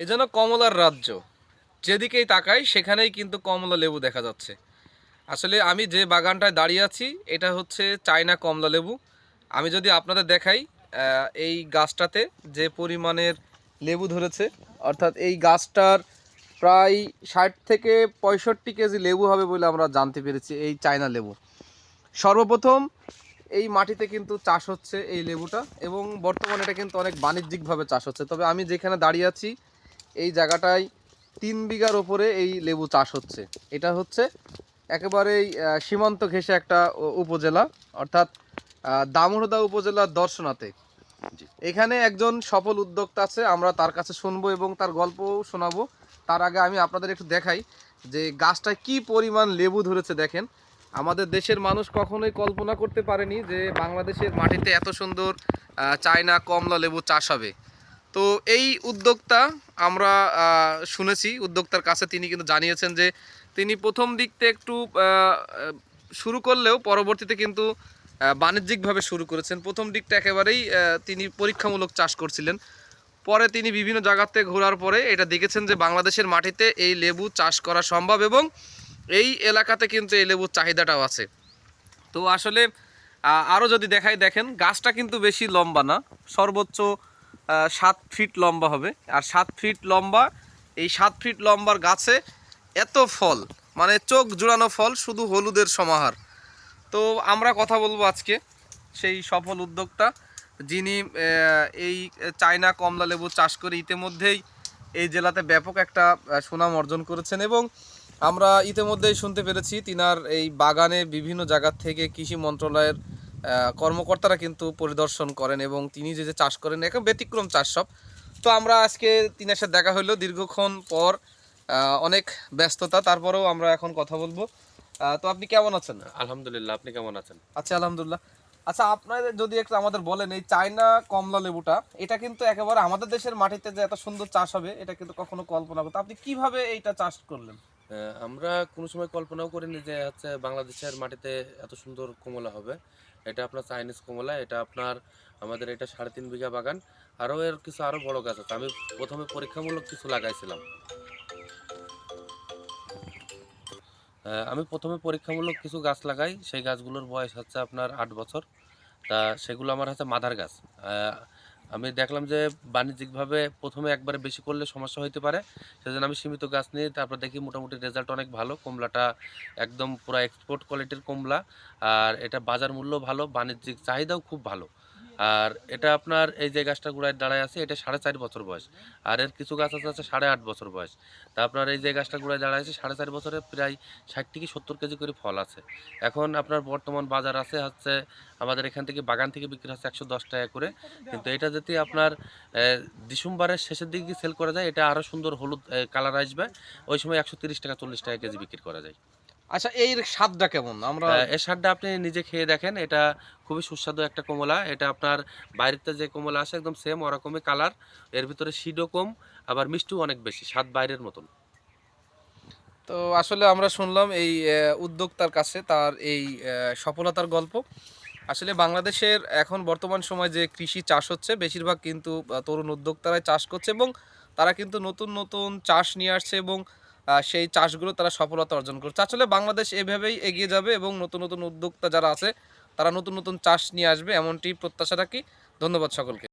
এ যেন কমলার রাজ্য। যেদিকেই তাকাই, সেখানেই কিন্তু কমলা লেবু দেখা যাচ্ছে। আসলে আমি যে বাগানটায় দাঁড়িয়ে আছি, এটা হচ্ছে চায়না কমলা লেবু। আমি যদি আপনাদের দেখাই এই গাছটাতে যে পরিমাণের লেবু ধরেছে, অর্থাৎ এই গাছটার প্রায় ষাট থেকে পঁয়ষট্টি কেজি লেবু হবে বলে আমরা জানতে পেরেছি এই চায়না লেবু। সর্বপ্রথম এই মাটিতে কিন্তু চাষ হচ্ছে এই লেবুটা এবং বর্তমানে এটা কিন্তু অনেক বাণিজ্যিকভাবে চাষ হচ্ছে। তবে আমি যেখানে দাঁড়িয়ে আছি এই জায়গাটায় তিন বিঘার ওপরে এই লেবু চাষ হচ্ছে। এটা হচ্ছে একেবারেই সীমান্ত ঘেঁষে একটা উপজেলা। অর্থাৎ দামোহদা উপজেলার দর্শনাতে। এখানে একজন সফল উদ্যোক্তা আছে আমরা তার কাছে শুনব এবং তার গল্পও শোনাবো। তার আগে আমি আপনাদের একটু দেখাই যে গাছটায় কি পরিমাণ লেবু ধরেছে দেখেন। আমাদের দেশের মানুষ কখনোই কল্পনা করতে পারেনি যে বাংলাদেশের মাটিতে এত সুন্দর চায়না কমলা লেবু চাষ হবে। তো এই উদ্যোক্তা আমরা শুনেছি, উদ্যোক্তার কাছে তিনি কিন্তু জানিয়েছেন যে তিনি প্রথম দিকতে একটু শুরু করলেও পরবর্তীতে কিন্তু বাণিজ্যিকভাবে শুরু করেছেন। প্রথম দিকটা একেবারেই তিনি পরীক্ষামূলক চাষ করছিলেন। পরে তিনি বিভিন্ন জায়গাতে ঘোরার পরে এটা দেখেছেন যে বাংলাদেশের মাটিতে এই লেবু চাষ করা সম্ভব এবং এই এলাকাতে কিন্তু এই লেবুর চাহিদাটাও আছে। তো আসলে আরও যদি দেখাই দেখেন, গাছটা কিন্তু বেশি লম্বা না, সর্বোচ্চ সাত ফিট লম্বা হবে। আর সাত ফিট লম্বা, এই সাত ফিট লম্বার গাছে এত ফল মানে চোখ জোড়ানো ফল, শুধু হলুদের সমাহার। তো আমরা কথা বলব আজকে সেই সফল উদ্যোক্তা, যিনি এই চায়না কমলা লেবু চাষ করে ইতিমধ্যেই এই জেলাতে ব্যাপক একটা সুনাম অর্জন করেছেন এবং আমরা ইতিমধ্যেই শুনতে পেরেছি, তিনার এই বাগানে বিভিন্ন জায়গা থেকে কৃষি মন্ত্রণালয়ের কর্মকর্তারা কিন্তু পরিদর্শন করেন এবং তিনি যে যে চাষ করেন এখন ব্যতিক্রম চাষ সব। তো আমরা আজকে তিনার সাথে দেখা হইল দীর্ঘক্ষণ পর অনেক ব্যস্ততা তারপরেও আমরা এখন কথা বলব। তো আপনি কেমন আছেন? আলহামদুলিল্লাহ আপনি কেমন আছেন? আচ্ছা আলহামদুলিল্লাহ। আচ্ছা আপনাদের যদি একটু আমাদের বলেন এই চায়না কমলা লেবুটা এটা কিন্তু একেবারে আমাদের দেশের মাটিতে যে এত সুন্দর চাষ হবে এটা কিন্তু কখনো কল্পনা করতে আপনি কীভাবে এইটা চাষ করলেন? আমরা কোনো সময় কল্পনাও করিনি যে হচ্ছে বাংলাদেশের মাটিতে এত সুন্দর কমলা হবে। এটা আপনার চাইনিজ কমলা, এটা আপনার আমাদের এটা সাড়ে তিন বিঘা বাগান, আরও এর কিছু আরও বড় গাছ আছে। আমি প্রথমে পরীক্ষামূলক কিছু লাগাইছিলাম। আমি প্রথমে পরীক্ষামূলক কিছু গাছ লাগাই। সেই গাছগুলোর বয়স হচ্ছে আপনার আট বছর। তা সেগুলো আমার হচ্ছে মাদার গাছ। আমি দেখলাম যে বাণিজ্যিকভাবে প্রথমে একবারে বেশি করলে সমস্যা হইতে পারে। সেজন্য আমি সীমিত গাছ নিয়ে তারপর দেখি মোটামুটি রেজাল্ট অনেক ভালো। কমলাটা একদম পুরো এক্সপোর্ট কোয়ালিটির কমলা। আর এটা বাজার মূল্য ভালো, বাণিজ্যিক চাহিদাও খুব ভালো। আর এটা আপনার এই যে গাছটা গুড়ায় দাঁড়ায় আছে, এটা সাড়ে চার বছর বয়স। আর এর কিছু গাছ আছে আছে সাড়ে আট বছর বয়স। তা আপনার এই যে গাছটা গুড়ায় দাঁড়ায় আছে, সাড়ে চার বছরে প্রায় ষাট থেকে সত্তর কেজি করে ফল আছে। এখন আপনার বর্তমান বাজার আছে হচ্ছে, আমাদের এখান থেকে বাগান থেকে বিক্রি হচ্ছে একশো দশ টাকা করে। কিন্তু এটা যদি আপনার ডিসেম্বরের শেষের দিকে সেল করা যায়, এটা আরও সুন্দর হলুদ কালার আসবে। ওই সময় একশো তিরিশ টাকা, চল্লিশ টাকা কেজি বিক্রি করা যায়। আচ্ছা এই স্বাদটা কেমন? আমরা এর সারটা আপনি নিজে খেয়ে দেখেন। এটা খুবই সুস্বাদু একটা কমলা। এটা আপনার বাইরেতে যে কমলা আসে একদম সেম ওরকমই কালারের ভিতরে সিডও কম আবার মিষ্টিও অনেক বেশি স্বাদ বাইরের মতন। তো আসলে আমরা শুনলাম এই উদ্যোক্তার কাছে তার এই সফলতার গল্প। আসলে বাংলাদেশের এখন বর্তমান সময় যে কৃষি চাষ হচ্ছে বেশিরভাগ কিন্তু তরুণ উদ্যোক্তারাই চাষ করছে এবং তারা কিন্তু নতুন নতুন চাষ নিয়ে আসছে এবং সেই চাষগুলো তারা সফলতা অর্জন করছে আসলে বাংলাদেশ এভাবেই এগিয়ে যাবে এবং নতুন নতুন উদ্যোক্তা যারা আছে, তারা নতুন নতুন চাষ নিয়ে আসবে, এমনটি প্রত্যাশা রাখি। ধন্যবাদ সকলকে।